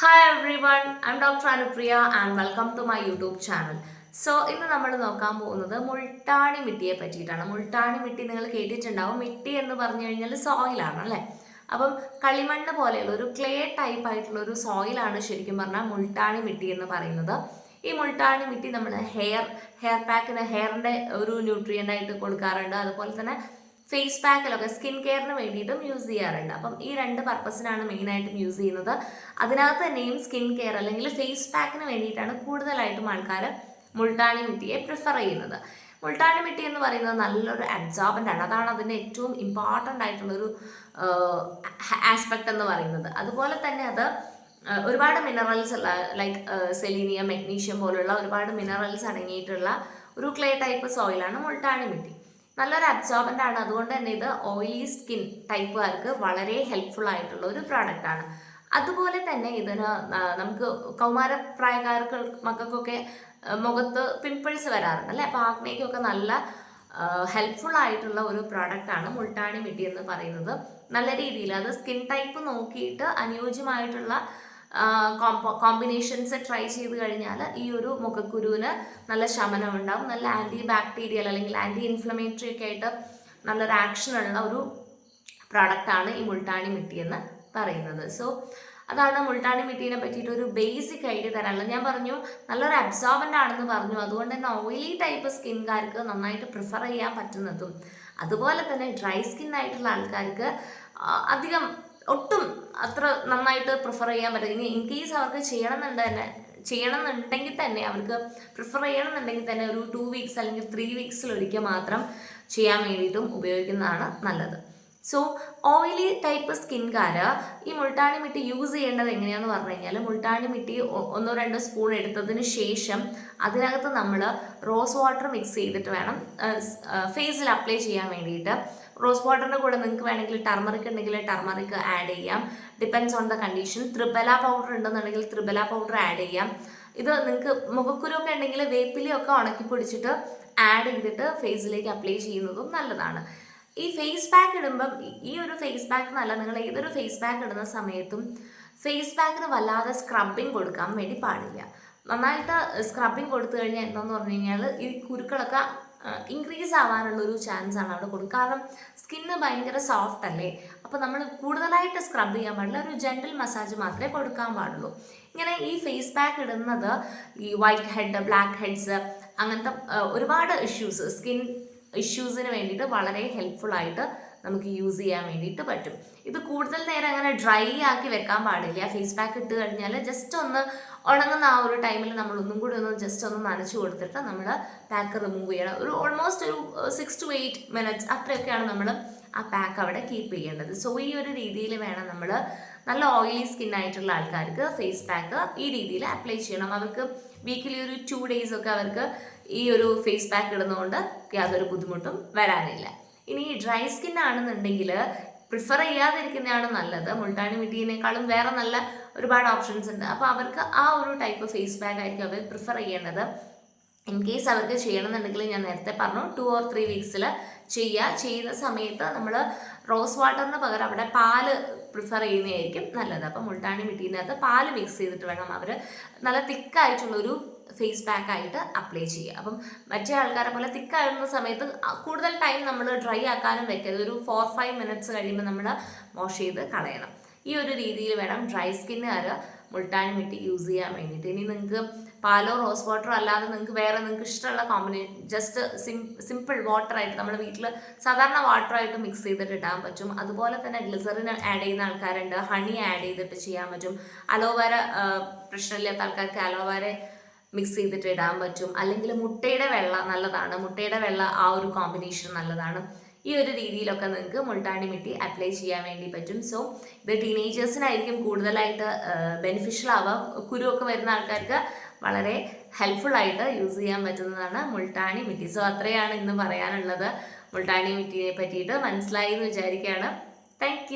Hi everyone I'm doctor Anupriya and welcome to my YouTube channel so ഇന്ന് നമ്മൾ നോക്കാൻ പോകുന്നത് മുൾട്ടാണി മിട്ടിയെ പറ്റിയിട്ടാണ്. മുൾട്ടാണി മിട്ടി നിങ്ങൾ കേട്ടിട്ടുണ്ടാവും. മിട്ടി എന്ന് പറഞ്ഞു കഴിഞ്ഞാൽ സോയിലാണ് അല്ലേ? അപ്പം കളിമണ്ണ് പോലെയുള്ള ഒരു ക്ലേ ടൈപ്പ് ആയിട്ടുള്ള ഒരു സോയിലാണ് ശരിക്കും പറഞ്ഞാൽ മുൾട്ടാണി മിട്ടി എന്ന് പറയുന്നത്. ഈ മുൾട്ടാണി മിട്ടി നമ്മൾ ഹെയർ ഹെയർ പാക്കിന് ഹെയറിന്റെ ഒരു ന്യൂട്രിയന്റ് ആയിട്ട് കൊടുക്കാറുണ്ട്. അതുപോലെ തന്നെ ഫേസ് പാക്കിലൊക്കെ സ്കിൻ കെയറിന് വേണ്ടിയിട്ടും യൂസ് ചെയ്യാറുണ്ട്. അപ്പം ഈ രണ്ട് പർപ്പസിനാണ് മെയിനായിട്ടും യൂസ് ചെയ്യുന്നത്. അതിനകത്ത് തന്നെയും സ്കിൻ കെയർ അല്ലെങ്കിൽ ഫേസ് പാക്കിന് വേണ്ടിയിട്ടാണ് കൂടുതലായിട്ടും ആൾക്കാർ മുൾട്ടാണി മിട്ടിയെ പ്രിഫർ ചെയ്യുന്നത്. മുൾട്ടാണി മിട്ടി എന്ന് പറയുന്നത് നല്ലൊരു അബ്സോർബന്റ് ആണ്. അതാണ് അതിന്റെ ഏറ്റവും ഇമ്പോർട്ടന്റ് ആയിട്ടുള്ളൊരു ആസ്പെക്ട് എന്ന് പറയുന്നത്. അതുപോലെ തന്നെ അത് ഒരുപാട് മിനറൽസ് ലൈക്ക് സെലീനിയം മെഗ്നീഷ്യം പോലുള്ള ഒരുപാട് മിനറൽസ് അടങ്ങിയിട്ടുള്ള ഒരു ക്ലേ ടൈപ്പ് സോയിലാണ് മുൾട്ടാണി മിട്ടി. നല്ലൊരു അബ്സോർബന്റ് ആണ്. അതുകൊണ്ട് തന്നെ ഇത് ഓയിലി സ്കിൻ ടൈപ്പുകാർക്ക് വളരെ ഹെൽപ്ഫുൾ ആയിട്ടുള്ള ഒരു പ്രോഡക്റ്റ് ആണ്. അതുപോലെ തന്നെ ഇതിന് നമുക്ക് കൗമാരപ്രായക്കാർക്ക് മക്കൾക്കൊക്കെ മുഖത്ത് പിമ്പിൾസ് വരാറുണ്ട് അല്ലേ? അപ്പോൾ ആഗ്നയ്ക്കൊക്കെ നല്ല ഹെൽപ്ഫുൾ ആയിട്ടുള്ള ഒരു പ്രോഡക്റ്റ് ആണ് മുൾട്ടാണി മിട്ടി എന്ന് പറയുന്നത്. നല്ല രീതിയിൽ അത് സ്കിൻ ടൈപ്പ് നോക്കിയിട്ട് അനുയോജ്യമായിട്ടുള്ള കോമ്പിനേഷൻസ് ട്രൈ ചെയ്ത് കഴിഞ്ഞാൽ ഈ ഒരു മുഖക്കുരുവിന് നല്ല ശമനം ഉണ്ടാവും. നല്ല ആന്റി ബാക്ടീരിയൽ അല്ലെങ്കിൽ ആന്റി ഇൻഫ്ലമേറ്ററി ഒക്കെ ആയിട്ട് നല്ലൊരു ആക്ഷൻ ഉള്ള ഒരു പ്രോഡക്റ്റാണ് ഈ മുൾട്ടാണി മിട്ടി എന്ന് പറയുന്നത്. സോ അതാണ് മുൾട്ടാണി മിട്ടീനെ പറ്റിയിട്ട് ഒരു ബേസിക് ഐഡിയ തരാനുള്ളത്. ഞാൻ പറഞ്ഞു നല്ലൊരു അബ്സോർബന്റ് ആണെന്ന് പറഞ്ഞു. അതുകൊണ്ട് തന്നെ ഓയിലി ടൈപ്പ് സ്കിൻകാർക്ക് നന്നായിട്ട് പ്രിഫർ ചെയ്യാൻ പറ്റുന്നതും അതുപോലെ തന്നെ ഡ്രൈ സ്കിൻ ആയിട്ടുള്ള ആൾക്കാർക്ക് അധികം ഒട്ടും അത്ര നന്നായിട്ട് പ്രിഫർ ചെയ്യാൻ പറ്റില്ല. ഇനി ഇൻ കേസ് അവർക്ക് ചെയ്യണമെന്നുണ്ട് തന്നെ ചെയ്യണമെന്നുണ്ടെങ്കിൽ തന്നെ അവർക്ക് പ്രിഫർ ചെയ്യണമെന്നുണ്ടെങ്കിൽ തന്നെ ഒരു ടു വീക്സ് അല്ലെങ്കിൽ ത്രീ വീക്സിൽ ഒരിക്കൽ മാത്രം ചെയ്യാൻ വേണ്ടിയിട്ടും ഉപയോഗിക്കുന്നതാണ് നല്ലത്. സോ ഓയിലി ടൈപ്പ് സ്കിൻകാർ ഈ മുൾട്ടാണി മിട്ടി യൂസ് ചെയ്യേണ്ടത് എങ്ങനെയാണെന്ന് പറഞ്ഞു കഴിഞ്ഞാൽ മുൾട്ടാണി മിട്ടി ഒന്നോ രണ്ടോ സ്പൂൺ എടുത്തതിന് ശേഷം അതിനകത്ത് നമ്മൾ റോസ് വാട്ടർ മിക്സ് ചെയ്തിട്ട് വേണം ഫേസിൽ അപ്ലൈ ചെയ്യാൻ വേണ്ടിയിട്ട്. റോസ് വാട്ടറിന്റെ കൂടെ നിങ്ങൾക്ക് വേണമെങ്കിൽ ടർമറിക് ഉണ്ടെങ്കിൽ ടർമറിക് ആഡ് ചെയ്യാം. Depends on the condition triphala powder ഉണ്ടെന്നുണ്ടെങ്കിൽ ത്രിബല പൗഡർ ആഡ് ചെയ്യാം. ഇത് നിങ്ങൾക്ക് മുഖക്കുരുവൊക്കെ ഉണ്ടെങ്കിൽ വേപ്പിലയൊക്കെ ഉണക്കി പൊടിച്ചിട്ട് ആഡ് ചെയ്തിട്ട് ഫേസിലേക്ക് അപ്ലൈ ചെയ്യുന്നതും നല്ലതാണ്. ഈ ഫേസ് പാക്ക് ഇടുമ്പം ഈ- ഒരു ഫേസ് പാക്ക് എന്നല്ല നിങ്ങൾ ഏതൊരു ഫേസ് പാക്ക് ഇടുന്ന സമയത്തും ഫേസ് പാക്കിന് വല്ലാതെ സ്ക്രബിങ് കൊടുക്കാൻ വേണ്ടി പാടില്ല. നന്നായിട്ട് സ്ക്രബിങ് കൊടുത്തു കഴിഞ്ഞാൽ എന്താന്ന് പറഞ്ഞു കഴിഞ്ഞാൽ ഈ കുരുക്കളൊക്കെ ഇൻക്രീസ് ആവാനുള്ള ഒരു ചാൻസ് ആണ് അവിടെ കൊടുക്കുക. കാരണം സ്കിന്ന് ഭയങ്കര സോഫ്റ്റ് അല്ലേ? അപ്പോൾ നമ്മൾ കൂടുതലായിട്ട് സ്ക്രബ് ചെയ്യാൻ പാടില്ല ഒരു ജെന്റൽ മസാജ് മാത്രമേ കൊടുക്കാൻ പാടുള്ളൂ. ഇങ്ങനെ ഈ ഫേസ് പാക്ക് ഇടുന്നത് ഈ വൈറ്റ് ഹെഡ് ബ്ലാക്ക് ഹെഡ്സ് അങ്ങനത്തെ ഒരുപാട് ഇഷ്യൂസ് സ്കിൻ ഇഷ്യൂസിന് വേണ്ടിയിട്ട് വളരെ ഹെൽപ്ഫുൾ ആയിട്ട് നമുക്ക് യൂസ് ചെയ്യാൻ വേണ്ടിയിട്ട് പറ്റും. ഇത് കൂടുതൽ നേരം അങ്ങനെ ഡ്രൈ ആക്കി വെക്കാൻ പാടില്ല. ഫേസ് പാക്ക് ഇട്ട് കഴിഞ്ഞാൽ ജസ്റ്റ് ഒന്ന് ഉണങ്ങുന്ന ആ ഒരു ടൈമിൽ നമ്മൾ ഒന്നും കൂടി ഒന്ന് ജസ്റ്റ് ഒന്ന് നനച്ചു കൊടുത്തിട്ട് നമ്മൾ പാക്ക് റിമൂവ് ചെയ്യണം. ഒരു ഓൾമോസ്റ്റ് ഒരു സിക്സ് ടു എയ്റ്റ് മിനിറ്റ്സ് അത്രയൊക്കെയാണ് നമ്മൾ ആ പാക്ക് അവിടെ കീപ്പ് ചെയ്യേണ്ടത്. സോ ഈ ഒരു രീതിയിൽ വേണം നമ്മൾ നല്ല ഓയിലി സ്കിൻ ആയിട്ടുള്ള ആൾക്കാർക്ക് ഫേസ് പാക്ക് ഈ രീതിയിൽ അപ്ലൈ ചെയ്യണം. അവർക്ക് വീക്കിലി ഒരു ടു ഡേയ്സ് ഒക്കെ അവർക്ക് ഈ ഒരു ഫേസ് പാക്ക് ഇടുന്നതുകൊണ്ട് യാതൊരു ബുദ്ധിമുട്ടും വരാനില്ല. ഇനി ഡ്രൈ സ്കിൻ ആണെന്നുണ്ടെങ്കിൽ പ്രിഫർ ചെയ്യാതിരിക്കുന്നതാണ് നല്ലത്. മുൾട്ടാണി മിട്ടിനേക്കാളും വേറെ നല്ല ഒരുപാട് ഓപ്ഷൻസ് ഉണ്ട്. അപ്പോൾ അവർക്ക് ആ ഒരു ടൈപ്പ് ഫേസ് പാക്ക് ആയിരിക്കും അവർ പ്രിഫർ ചെയ്യേണ്ടത്. ഇൻ കേസ് അവർക്ക് ചെയ്യണമെന്നുണ്ടെങ്കിൽ ഞാൻ നേരത്തെ പറഞ്ഞു ടു ഓർ ത്രീ വീക്സിൽ ചെയ്യുക. ചെയ്യുന്ന സമയത്ത് നമ്മൾ റോസ് വാട്ടറിന് പകരം അവിടെ പാൽ പ്രിഫർ ചെയ്യുന്നതായിരിക്കും നല്ലത്. അപ്പം മുൾട്ടാണി മിട്ടീനകത്ത് പാൽ മിക്സ് ചെയ്തിട്ട് വേണം അവർ നല്ല തിക്കായിട്ടുള്ളൊരു ഫേസ് പാക്ക് ആയിട്ട് അപ്ലൈ ചെയ്യുക. അപ്പം മറ്റേ ആൾക്കാരെ പോലെ തിക്കായിരുന്ന സമയത്ത് കൂടുതൽ ടൈം നമ്മൾ ഡ്രൈ ആക്കാനും വെക്കരുത് ഒരു ഫോർ ഫൈവ് മിനിറ്റ്സ് കഴിയുമ്പോൾ നമ്മൾ വാഷ് ചെയ്ത് കളയണം. ഈ ഒരു രീതിയിൽ വേണം ഡ്രൈ സ്കിന്നുകാർ മുൾട്ടാൻ മിട്ടി യൂസ് ചെയ്യാൻ വേണ്ടിയിട്ട്. ഇനി നിങ്ങൾക്ക് പാലോ റോസ് വാട്ടറോ അല്ലാതെ നിങ്ങൾക്ക് വേറെ നിങ്ങൾക്ക് ഇഷ്ടമുള്ള കോമ്പിനേഷൻ ജസ്റ്റ് സിം സിമ്പിൾ വാട്ടറായിട്ട് നമ്മുടെ വീട്ടിൽ സാധാരണ വാട്ടറായിട്ട് മിക്സ് ചെയ്തിട്ട് ഇടാൻ പറ്റും. അതുപോലെ തന്നെ ഗ്ലിസറിൻ ആഡ് ചെയ്യുന്ന ആൾക്കാരുണ്ട്. ഹണി ആഡ് ചെയ്തിട്ട് ചെയ്യാൻ പറ്റും. അലോവേര പ്രശ്നമില്ലാത്ത ആൾക്കാർക്ക് അലോവേര മിക്സ് ചെയ്തിട്ട് ഇടാൻ പറ്റും. അല്ലെങ്കിൽ മുട്ടയുടെ വെള്ള നല്ലതാണ്. മുട്ടയുടെ വെള്ള ആ ഒരു കോമ്പിനേഷൻ നല്ലതാണ്. ഈ ഒരു രീതിയിലൊക്കെ നിങ്ങൾക്ക് മുൾട്ടാണി മിട്ടി അപ്ലൈ ചെയ്യാൻ വേണ്ടി പറ്റും. സോ ഇത് ടീനേജേഴ്സിനായിരിക്കും കൂടുതലായിട്ട് ബെനിഫിഷ്യൽ ആവാം കുരുവൊക്കെ വരുന്ന ആൾക്കാർക്ക് വളരെ ഹെൽപ്ഫുൾ ആയിട്ട് യൂസ് ചെയ്യാൻ പറ്റുന്നതാണ് മുൾട്ടാണി മിട്ടി. സോ അത്രയാണ് ഇന്ന് പറയാനുള്ളത്. മുൾട്ടാണി മിട്ടിയെ പറ്റിയിട്ട് മനസ്സിലായി എന്ന് വിചാരിക്കുകയാണ്. താങ്ക്